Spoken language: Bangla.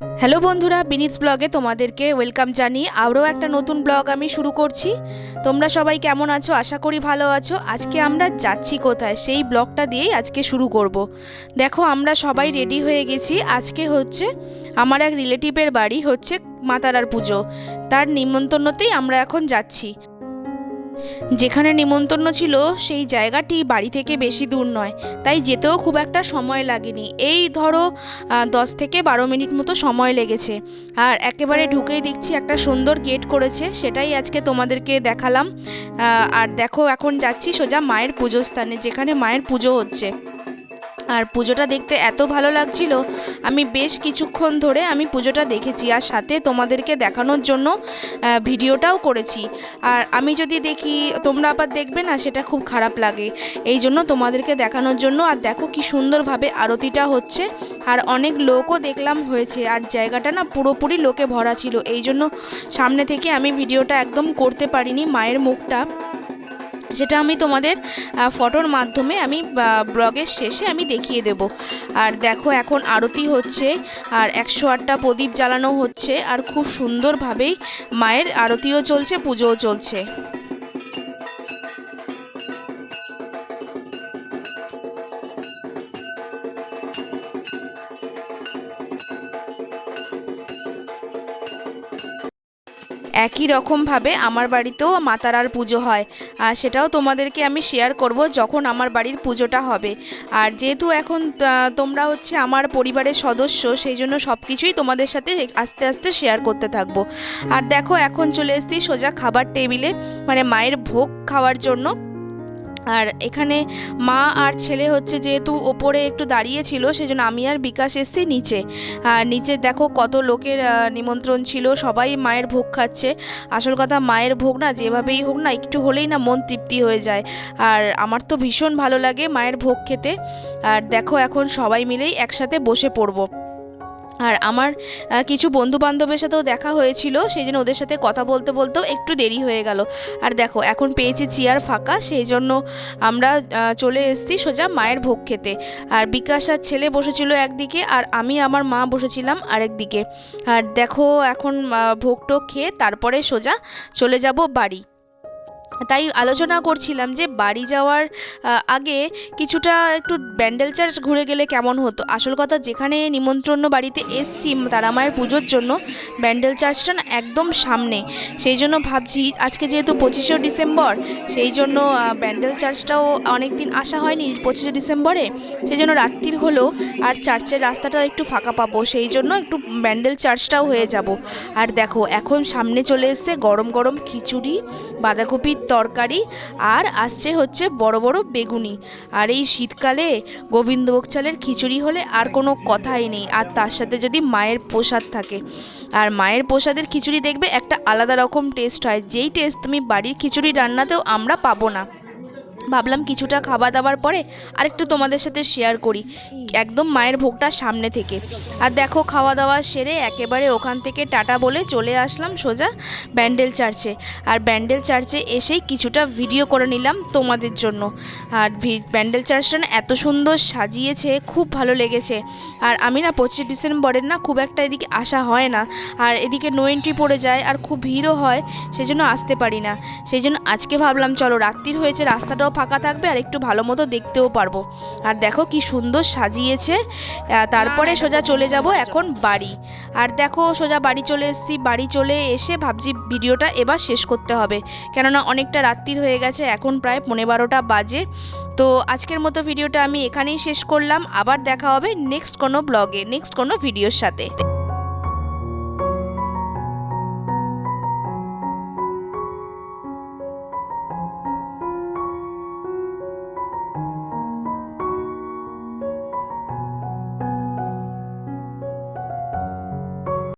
হ্যালো বন্ধুরা বিনিজ ব্লগে তোমাদেরকে ওয়েলকাম জানিয়ে আরও একটা নতুন ব্লগ আমি শুরু করছি। তোমরা সবাই কেমন আছো? আশা করি ভালো আছো। আজকে আমরা যাচ্ছি কোথায়? সেই ব্লগটা দিয়েই আজকে শুরু করব। দেখো, আমরা সবাই রেডি হয়ে গেছি। আজকে হচ্ছে আমার এক রিলেটিভের বাড়ি হচ্ছে মাতারার পুজো। তার নিমন্ত্রণতেই আমরা এখন যাচ্ছি। যেখানে নিমন্ত্রণ ছিল, সেই জায়গাটি বাড়ি থেকে বেশি দূর নয়, তাই যেতেও খুব একটা সময় লাগেনি। এই ধরো দশ থেকে বারো মিনিট মতো সময় লেগেছে। আর একেবারে ঢুকেই দেখছি একটা সুন্দর গেট করেছে, সেটাই আজকে তোমাদেরকে দেখালাম। আর দেখো, এখন যাচ্ছি সোজা মায়ের পুজো স্থানে যেখানে মায়ের পুজো হচ্ছে। আর পুজোটা দেখতে এত ভালো লাগছিল, আমি বেশ কিছুক্ষণ ধরে আমি পুজোটা দেখেছি। আর সাথে তোমাদেরকে দেখানোর জন্য ভিডিওটাও করেছি। আর আমি যদি দেখি, তোমরা আবার দেখবে না, সেটা খুব খারাপ লাগে। এই জন্য তোমাদেরকে দেখানোর জন্য, আর দেখো কি সুন্দরভাবে আরতিটা হচ্ছে। আর অনেক লোকও দেখলাম হয়েছে, আর জায়গাটা না পুরোপুরি লোকে ভরা ছিল। এই জন্য সামনে থেকে আমি ভিডিওটা একদম করতে পারিনি, মায়ের মুখটা। সেটা আমি তোমাদের ফটোর মাধ্যমে আমি ব্লগের শেষে আমি দেখিয়ে দেব। আর দেখো এখন আরতি হচ্ছে, আর একশো আটটা প্রদীপ জ্বালানো হচ্ছে, আর খুব সুন্দরভাবেই মায়ের আরতিও চলছে, পুজোও চলছে। একই রকমভাবে আমার বাড়িতেও মাতারার পুজো হয়। আর সেটাও তোমাদেরকে আমি শেয়ার করব যখন আমার বাড়ির পুজোটা হবে। আর যেহেতু এখন তোমরা হচ্ছে আমার পরিবারের সদস্য, সেই জন্য সব কিছুই তোমাদের সাথে আস্তে আস্তে শেয়ার করতে থাকব। আর দেখো, এখন চলে এসেছি সোজা খাবার টেবিলে। মানে মায়ের ভোগ খাওয়ার জন্য। আর এখানে মা আর ছেলে হচ্ছে যেহেতু ওপরে একটু দাঁড়িয়ে ছিল সেই জন্য আমি আর বিকাশ এসেছি নিচে। আর নিচে দেখো কত লোকের নিমন্ত্রণ ছিল, সবাই মায়ের ভোগ খাচ্ছে। আসল কথা মায়ের ভোগ না যেভাবেই হোক না, একটু হলেই না মন তৃপ্তি হয়ে যায়। আর আমার তো ভীষণ ভালো লাগে মায়ের ভোগ খেতে। আর দেখো এখন সবাই মিলেই একসাথে বসে পড়ব। আর আমার কিছু বন্ধু বান্ধবের সাথেও দেখা হয়েছিল সেই জন্য ওদের সাথে কথা বলতে বলতেও একটু দেরি হয়ে গেল। আর দেখো, এখন পেয়েছি চেয়ার ফাঁকা, সেই জন্য আমরা চলে এসেছি সোজা মায়ের ভোগ খেতে। আর বিকাশ আর ছেলে বসেছিল একদিকে, আর আমি আমার মা বসেছিলাম আরেক দিকে আর দেখো, এখন ভোগ টোগ খেয়ে তারপরে সোজা চলে যাব বাড়ি। তাই আলোচনা করছিলাম যে বাড়ি যাওয়ার আগে কিছুটা একটু ব্যান্ডেল চার্চ ঘুরে গেলে কেমন হতো। আসল কথা যেখানে নিমন্ত্রণ বাড়িতে এসছি তারা মায়ের পুজোর জন্য, ব্যান্ডেল চার্চটা না একদম সামনে। সেই জন্য ভাবছি আজকে যেহেতু পঁচিশে ডিসেম্বর, সেই জন্য ব্যান্ডেল চার্চটাও অনেক দিন আসা হয়নি পঁচিশে ডিসেম্বরে। সেই জন্য রাত্রির হলেও আর চার্চের রাস্তাটাও একটু ফাঁকা পাবো, সেই জন্য একটু ব্যান্ডেল চার্চটাও হয়ে যাব। আর দেখো, এখন সামনে চলে এসছে গরম গরম খিচুড়ি বাঁধাকপির তরকারি আর আসছে হচ্ছে বড় বড় বেগুনি। আর এই শীতকালে গোবিন্দভোগ চালের খিচুড়ি হলে আর কোনো কথাই নেই। আর তার সাথে যদি মায়ের প্রসাদ থাকে। আর মায়ের প্রসাদের খিচুড়ি দেখবে একটা আলাদা রকম টেস্ট হয়। যেই টেস্ট তুমি বাড়ির খিচুড়ি রান্নাতেও আমরা পাবো না। ভাবলাম কিছুটা খাওয়া দাওয়ার পরে আরেকটু তোমাদের সাথে শেয়ার করি। একদম মায়ের ভোগটা সামনে থেকে। আর দেখো, খাওয়া দাওয়া সেরে একেবারে ওখান থেকে টাটা বলে চলে আসলাম সোজা ব্যান্ডেল চার্চে। আর ব্যান্ডেল চার্চে এসেই কিছুটা ভিডিও করে নিলাম তোমাদের জন্য। আর ব্যান্ডেল চার্চটা না এত সুন্দর সাজিয়েছে, খুব ভালো লেগেছে। আর আমি না পঁচিশে ডিসেম্বরের না খুব একটা এদিকে আসা হয় না। আর এদিকে নো এন্ট্রি পড়ে যায় আর খুব ভিড়ও হয় সেই জন্য আসতে পারি না। সেই জন্য আজকে ভাবলাম, চলো রাত্রির হয়েছে, রাস্তাটাও ফাঁকা থাকবে আর একটু ভালো মতো দেখতেও পারব। আর দেখো কি সুন্দর সাজিয়েছে। তারপরে সোজা চলে যাব এখন বাড়ি। আর দেখো সোজা বাড়ি চলে এসেছি। বাড়ি চলে এসে ভাবছি ভিডিওটা এবার শেষ করতে হবে। কেননা অনেকটা রাত্রির হয়ে গেছে এখন প্রায় পনেরো বারোটা বাজে। তো আজকের মতো ভিডিওটা আমি এখানেই শেষ করলাম। আবার দেখা হবে নেক্সট কোনো ব্লগে নেক্সট কোনো ভিডিওর সাথে।